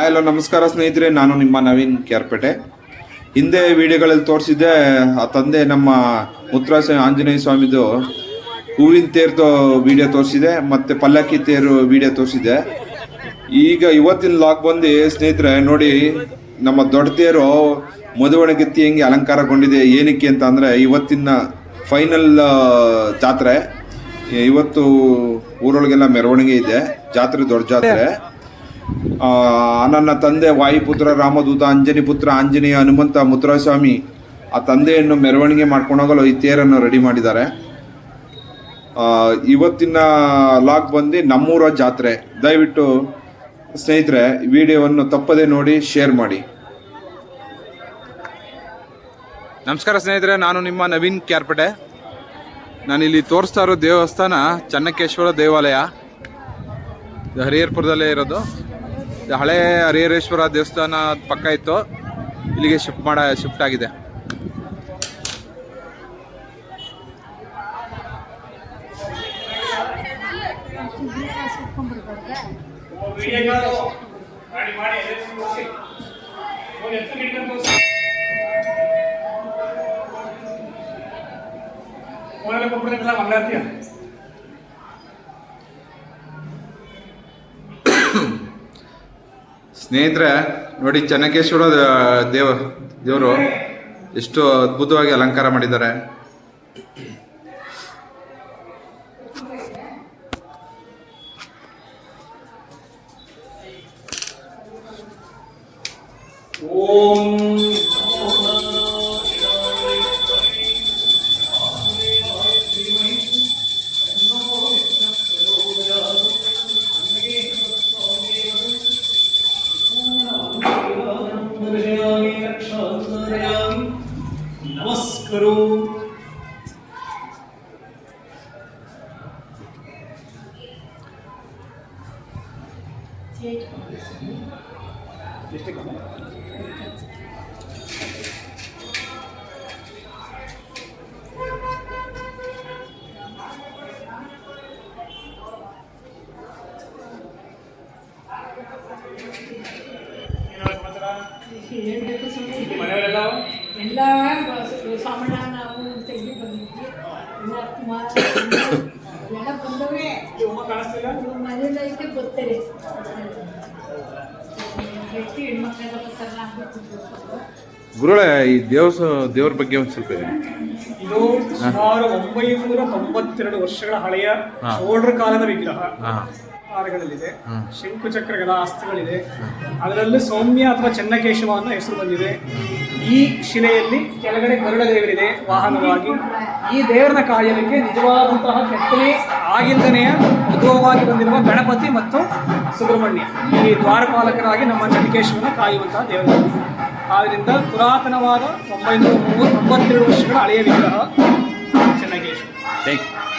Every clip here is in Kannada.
ಹಲೋ ನಮಸ್ಕಾರ ಸ್ನೇಹಿತರೆ. ನಾನು ನಿಮ್ಮ ನವೀನ್ ಕ್ಯಾರ್ಪೇಟೆ ಹಿಂದೆ ವಿಡಿಯೋಗಳಲ್ಲಿ ತೋರಿಸಿದ್ದೆ, ಆ ತಂದೆ ನಮ್ಮ ಮುತ್ರಾಸ ಆಂಜನೇಯ ಸ್ವಾಮಿದು ಹೂವಿನ ತೇರ್ದು ವಿಡಿಯೋ ತೋರಿಸಿದೆ, ಮತ್ತು ಪಲ್ಲಕ್ಕಿ ತೇರು ವಿಡಿಯೋ ತೋರಿಸಿದೆ. ಈಗ ಇವತ್ತಿನ ಲಾಗ್ ಬಂದು, ಸ್ನೇಹಿತರೆ, ನೋಡಿ, ನಮ್ಮ ದೊಡ್ಡ ತೇರು ಮದುವಣಗಿತ್ತಿ ಹೆಂಗೆ ಅಲಂಕಾರಗೊಂಡಿದೆ, ಏನಕ್ಕೆ ಅಂತ ಅಂದರೆ, ಇವತ್ತಿನ ಫೈನಲ್ ಜಾತ್ರೆ. ಇವತ್ತು ಊರೊಳಗೆಲ್ಲ ಮೆರವಣಿಗೆ ಇದೆ, ಜಾತ್ರೆ ದೊಡ್ಡ ಜಾತ್ರೆ. ನನ್ನ ತಂದೆ ವಾಯುಪುತ್ರ, ರಾಮದೂತ, ಅಂಜನಿ ಪುತ್ರ, ಆಂಜನೇಯ, ಹನುಮಂತ, ಮುದ್ರಾಸ್ವಾಮಿ, ಆ ತಂದೆಯನ್ನು ಮೆರವಣಿಗೆ ಮಾಡ್ಕೊಂಡು ಹೋಗಲು ಈ ತೇರನ್ನು ರೆಡಿ ಮಾಡಿದ್ದಾರೆ. ಇವತ್ತಿನ ಲಾಗ್ ಬಂದು ನಮ್ಮೂರ ಜಾತ್ರೆ. ದಯವಿಟ್ಟು ಸ್ನೇಹಿತರೆ, ವಿಡಿಯೋವನ್ನು ತಪ್ಪದೆ ನೋಡಿ ಶೇರ್ ಮಾಡಿ. ನಮಸ್ಕಾರ ಸ್ನೇಹಿತರೆ, ನಾನು ನಿಮ್ಮ ನವೀನ್ ಕ್ಯಾರ್ಪೇಟೆ ನಾನಿಲ್ಲಿ ತೋರಿಸ್ತಾ ಇರೋ ದೇವಸ್ಥಾನ ಚನ್ನಕೇಶ್ವರ ದೇವಾಲಯ. ಹರಿಹರ್ಪುರದಲ್ಲೇ ಇರೋದು. ಹಳೆ ಹರಿಹರೇಶ್ವರ ದೇವಸ್ಥಾನ ಪಕ್ಕ ಇತ್ತು. ಇಲ್ಲಿಗೆ ಶಿಫ್ಟ್ ಮಾಡ ಶಿಫ್ಟ್ ಆಗಿದೆ. ಫೋನಲ್ಲಿ ಕೊಟ್ಬಿಡ್ಬೇಕಲ್ಲ ಮಂಗಳಾರತಿಯ ಸ್ನೇಹಿತರೆ ನೋಡಿ ಚೆನ್ನಕೇಶ್ವರ ದೇವ ದೇವರು ಎಷ್ಟು ಅದ್ಭುತವಾಗಿ ಅಲಂಕಾರ ಮಾಡಿದ್ದಾರೆ. ಓಂ ನಮಸ್ಕರು ಹೇಳ್ಬೇಕು ಎಲ್ಲ ಸಾಮಾನ ನಾವು ತೆಗಿ ಬಂದಿದ್ವಿ. ಎಲ್ಲ ಕುಮಾರ ಎಲ್ಲ ಬಂದವೇ. ಮನೇಲಿ ಐತೆ ಬರ್ತಾರೆ ಹೆಣ್ಮಕ್ಳೆಲ್ಲ ಬರ್ತಾರಲ್ಲ ಗುರುಳೆ ಈ ದೇವಸ ದೇವ್ರ ಬಗ್ಗೆ ಒಂದು ಸ್ವಲ್ಪ. ಇದು ಸುಮಾರು ಒಂಬೈನೂರ ತೊಂಬತ್ತೆರಡು ವರ್ಷಗಳ ಹಳೆಯ. ಚೋಳರ ಕಾಲದ ವಿಗ್ರಹ. ಹಾ. ಶಂಕುಚಕ್ರಗಳ ಅಸ್ತ್ರಗಳಿದೆ ಅದರಲ್ಲಿ ಸೌಮ್ಯ ಅಥವಾ ಚೆನ್ನಕೇಶವ ಅನ್ನೋ ಹೆಸರು ಬಂದಿದೆ. ಈ ಶಿಲೆಯಲ್ಲಿ ಕೆಳಗಡೆ ಗರುಡ ದೇವರಿದೆ ವಾಹನವಾಗಿ. ಈ ದೇವರನ್ನ ಕಾಯಲಿಕ್ಕೆ ನಿಜವಾದಂತಹ ಕೆತ್ತನೆ ಆಗಿಂದನೆಯ ಉದ್ಭವವಾಗಿ ಬಂದಿರುವ ಗಣಪತಿ ಮತ್ತು ಸುಬ್ರಹ್ಮಣ್ಯ. ಈ ದ್ವಾರಪಾಲಕರಾಗಿ ನಮ್ಮ ಚೆನ್ನಕೇಶವನ ಕಾಯುವಂತಹ ದೇವರು. ಆದ್ದರಿಂದ ಪುರಾತನವಾದ ಒಂಬೈನೂರ ಮೂವತ್ತೊಂಬತ್ತೆರಡು ವರ್ಷಗಳ ಹಳೆಯ ವಿಗ್ರಹ ಚೆನ್ನಕೇಶವ. ಥ್ಯಾಂಕ್ ಯು ಿ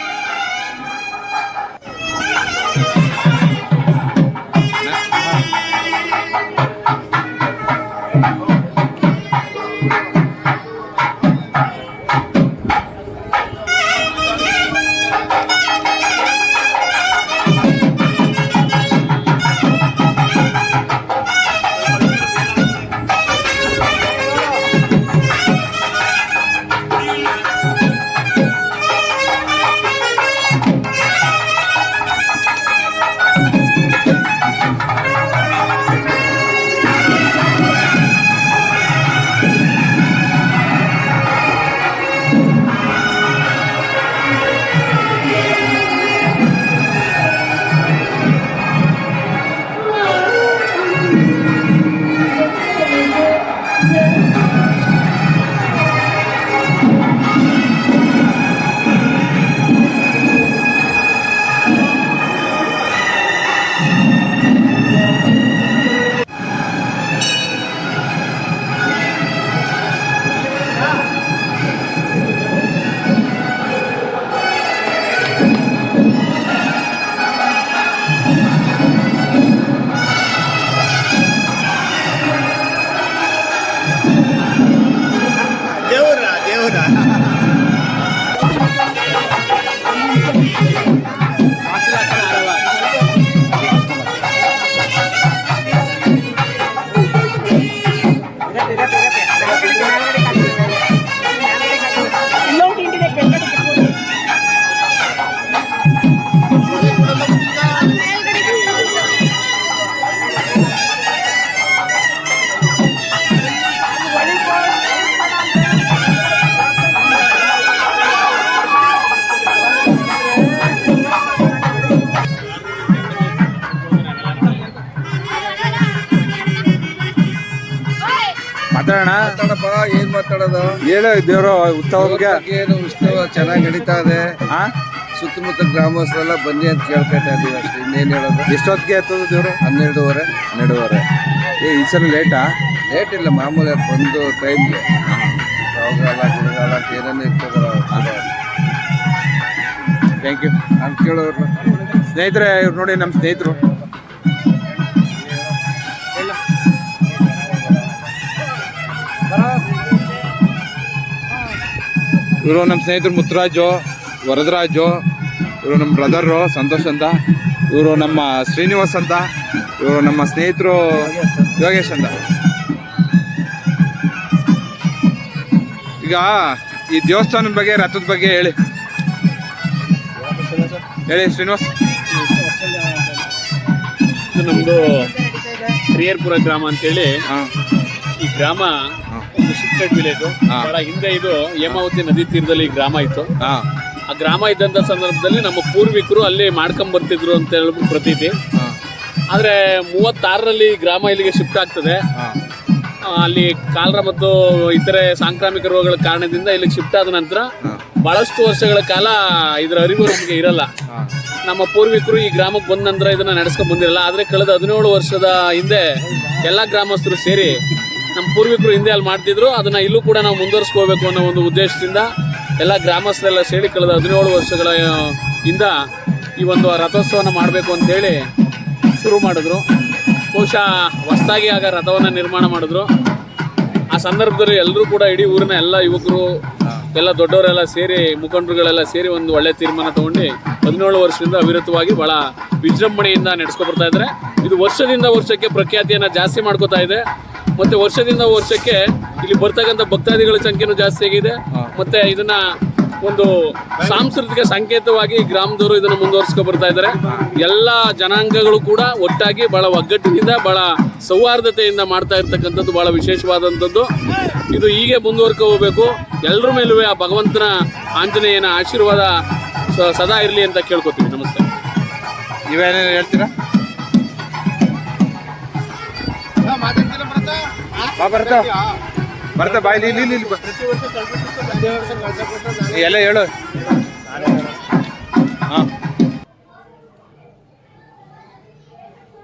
ಮಾತಾಡೋಣ? ಮಾತಾಡಪ್ಪ ಏನ್ ಮಾತಾಡೋದು? ಹೇಳು ದೇವರು ಉತ್ಸವ ಬಗ್ಗೆ. ಏನು ಉತ್ಸವ ಚೆನ್ನಾಗಿ ನಡೀತಾ ಇದೆ? ಹಾ ಸುತ್ತಮುತ್ತ ಗ್ರಾಮಸ್ಥರೆಲ್ಲ ಬನ್ನಿ ಅಂತ ಕೇಳ್ಕೊತಾ ಇದೀವಿ ಅಷ್ಟೇ ಇನ್ನೇನು ಹೇಳೋದು? ಎಷ್ಟೊತ್ತಿಗೆ ಆಯ್ತದ ದೇವರು? ಹನ್ನೆರಡುವರೆ. ಹನ್ನೆರಡುವರೆ. ಏ ಈ ಸಲ ಲೇಟಾ ಲೇಟ್ ಇಲ್ಲ ಮಾಮೂಲಿ ಅದು ಬಂದು ಟೈಮ್ಗೆ ಯಾವಾಗಾಲ ಗುಣಗಾಲ ಅಂತ ಏನೇನು ಇರ್ತದಲ್ಲ ಥ್ಯಾಂಕ್ ಯು ಅಂತ ಕೇಳೋರು ಸ್ನೇಹಿತರೆ ಇವ್ರು ನೋಡಿ ನಮ್ಮ ಸ್ನೇಹಿತರು. ಇವರು ನಮ್ಮ ಸ್ನೇಹಿತರು ಮುತ್ತರಾಜು ವರದರಾಜು ಇವರು ನಮ್ಮ ಬ್ರದರು ಸಂತೋಷ್ ಅಂತ ಇವರು ನಮ್ಮ ಶ್ರೀನಿವಾಸ್ ಅಂತ ಇವರು ನಮ್ಮ ಸ್ನೇಹಿತರು ಯೋಗೇಶ್ ಅಂತ. ಈಗ ಈ ದೇವಸ್ಥಾನದ ಬಗ್ಗೆ ರಥದ ಬಗ್ಗೆ ಹೇಳಿ. ಹೇಳಿ ಶ್ರೀನಿವಾಸ್. ನಮ್ಮದು ಹಿರಿಯರ್ಪುರ ಗ್ರಾಮ ಅಂತೇಳಿ. ಈ ಗ್ರಾಮ ಒಂದು ಶಿಫ್ಟೆಡ್ ವಿಲೇಜ್ ಬಹಳ ಹಿಂದೆ ಇದು ಹೇಮಾವತಿ ನದಿ ತೀರದಲ್ಲಿ ಈ ಗ್ರಾಮ ಇತ್ತು. ಆ ಗ್ರಾಮ ಇದ್ದಂತ ಸಂದರ್ಭದಲ್ಲಿ ನಮ್ಮ ಪೂರ್ವಿಕರು ಅಲ್ಲಿ ಮಾಡ್ಕೊಂಡ್ ಬರ್ತಿದ್ರು ಅಂತ ಹೇಳ್ಬಿಟ್ಟು ಪ್ರತೀತಿ. ಆದ್ರೆ ಮೂವತ್ತಾರರಲ್ಲಿ ಗ್ರಾಮ ಇಲ್ಲಿಗೆ ಶಿಫ್ಟ್ ಆಗ್ತದೆ. ಅಲ್ಲಿ ಕಾಲರ ಮತ್ತು ಇತರೆ ಸಾಂಕ್ರಾಮಿಕ ರೋಗಗಳ ಕಾರಣದಿಂದ ಇಲ್ಲಿಗೆ ಶಿಫ್ಟ್ ಆದ ನಂತರ ಬಹಳಷ್ಟು ವರ್ಷಗಳ ಕಾಲ ಇದರ ಅರಿವು ನಮಗೆ ಇರಲ್ಲ. ನಮ್ಮ ಪೂರ್ವಿಕರು ಈ ಗ್ರಾಮಕ್ಕೆ ಬಂದ ನಂತರ ಇದನ್ನ ನಡೆಸ್ಕೊಂಡ್ ಬಂದಿರಲ್ಲ. ಆದ್ರೆ ಕಳೆದ ಹದಿನೇಳು ವರ್ಷದ ಹಿಂದೆ ಎಲ್ಲಾ ಗ್ರಾಮಸ್ಥರು ಸೇರಿ ನಮ್ಮ ಪೂರ್ವಿಕರು ಹಿಂದೆ ಅಲ್ಲಿ ಮಾಡ್ತಿದ್ರು. ಅದನ್ನ ಇಲ್ಲೂ ಕೂಡ ನಾವು ಮುಂದುವರಿಸ್ಕೋಬೇಕು ಅನ್ನೋ ಒಂದು ಉದ್ದೇಶದಿಂದ ಎಲ್ಲ ಗ್ರಾಮಸ್ಥರೆಲ್ಲ ಸೇರಿ ಕಳೆದ ಹದಿನೇಳು ವರ್ಷಗಳ ಇಂದ ಈ ಒಂದು ರಥೋತ್ಸವನ ಮಾಡಬೇಕು ಅಂತೇಳಿ ಶುರು ಮಾಡಿದ್ರು. ಬಹುಶಃ ಹೊಸದಾಗಿ ಆಗ ರಥವನ್ನು ನಿರ್ಮಾಣ ಮಾಡಿದ್ರು. ಆ ಸಂದರ್ಭದಲ್ಲಿ ಎಲ್ಲರೂ ಕೂಡ ಇಡೀ ಊರಿನ ಎಲ್ಲ ಯುವಕರು, ಎಲ್ಲ ದೊಡ್ಡವರೆಲ್ಲ ಸೇರಿ, ಮುಖಂಡರುಗಳೆಲ್ಲ ಸೇರಿ ಒಂದು ಒಳ್ಳೆ ತೀರ್ಮಾನ ತಗೊಂಡು ಹದಿನೇಳು ವರ್ಷದಿಂದ ಅವಿರತವಾಗಿ ಭಾಳ ವಿಜೃಂಭಣೆಯಿಂದ ನಡೆಸ್ಕೊಬರ್ತಾ ಇದ್ದಾರೆ. ಇದು ವರ್ಷದಿಂದ ವರ್ಷಕ್ಕೆ ಪ್ರಖ್ಯಾತಿಯನ್ನ ಜಾಸ್ತಿ ಮಾಡ್ಕೋತಾ ಇದೆ. ಮತ್ತೆ ವರ್ಷದಿಂದ ವರ್ಷಕ್ಕೆ ಇಲ್ಲಿ ಬರ್ತಕ್ಕಂಥ ಭಕ್ತಾದಿಗಳ ಸಂಖ್ಯೆನೂ ಜಾಸ್ತಿ ಆಗಿದೆ. ಮತ್ತೆ ಇದನ್ನ ಒಂದು ಸಾಂಸ್ಕೃತಿಕ ಸಂಕೇತವಾಗಿ ಗ್ರಾಮದವರು ಇದನ್ನು ಮುಂದುವರಿಸ್ಕೊ ಬರ್ತಾ ಇದ್ದಾರೆ. ಎಲ್ಲ ಜನಾಂಗಗಳು ಕೂಡ ಒಟ್ಟಾಗಿ ಬಹಳ ಒಗ್ಗಟ್ಟಿನಿಂದ ಬಹಳ ಸೌಹಾರ್ದತೆಯಿಂದ ಮಾಡ್ತಾ ಇರ್ತಕ್ಕಂಥದ್ದು ಬಹಳ ವಿಶೇಷವಾದಂಥದ್ದು. ಇದು ಹೀಗೆ ಮುಂದುವರ್ಕೊ ಹೋಗ್ಬೇಕು. ಎಲ್ಲರ ಮೇಲೂ ಆ ಭಗವಂತನ ಆಂಜನೇಯನ ಆಶೀರ್ವಾದ ಸದಾ ಇರಲಿ ಅಂತ ಕೇಳ್ಕೊತೀವಿ. ನಮಸ್ತೆ. ನೀವೇನೇನು ಹೇಳ್ತೀರಾ? ಬಾ ಬರ್ತ ಬರ್ತಾ ಬಾಯ್ಲಿ ಇಲ್ಲಿ ಇಲ್ಲಿ ಇಲ್ಲಿ ಬಾ. ಎಲ್ಲ ಹೇಳು. ಹಾಂ.